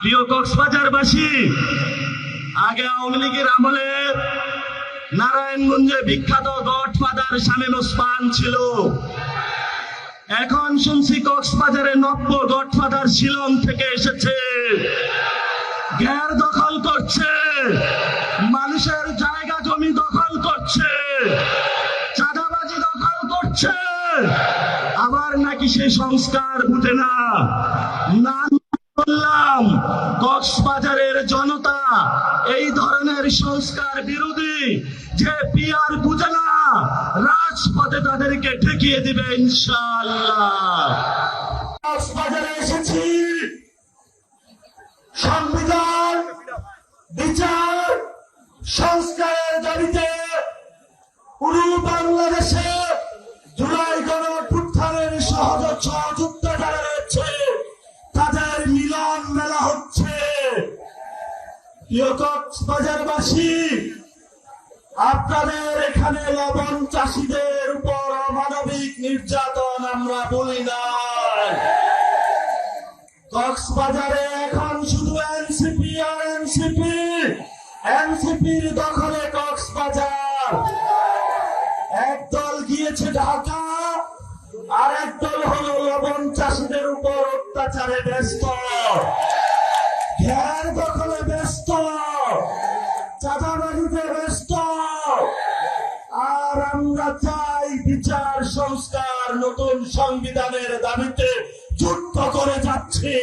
প্রিয় কক্সবাজারবাসী, আগে আওয়ামী লীগের আমলে নারায়ণগঞ্জে বিখ্যাত গডফাদার শামীম ওসমান ছিল। এখন শুনছি কক্সবাজারে নব্য গডফাদার শিলং থেকে এসেছে। গ্যার দখল করছে, মানুষের জায়গা, জমি দখল করছে, চাঁদাবাজি দখল করছে। আবার নাকি সেই সংস্কার বুঝে না বললাম কক্সবাজারের জনতা এই ধরনের সংস্কার বিরোধী যে পিয়ার বুঝে না, রাজপথে তাদেরকে ঠেকিয়ে দিবে ইনশাআল্লাহ। কক্সবাজারে এসেছি। সংবিধান, বিচার, সংস্কারের দাবিতে পুরো বাংলাদেশে জুলাই যারা রয়েছে তাদের মিলন মেলা হচ্ছে আপনাদের এখানে লবণ চাষিদের উপর অমানবিক নির্যাতন আমরা বলি না। কক্সবাজারে এখন শুধু এনসিপি আর এনসিপি। এনসিপির দখলে কক্সবাজার। একদল গিয়েছে ঢাকা আর একদল হলো উপর ব্যস্ত। ঘের দখলে ব্যস্ত। চাঁদাবাজিতে ব্যস্ত। আর আমরা চাই বিচার, সংস্কার, নতুন সংবিধানের দাবিতে যুদ্ধ করে যাচ্ছি।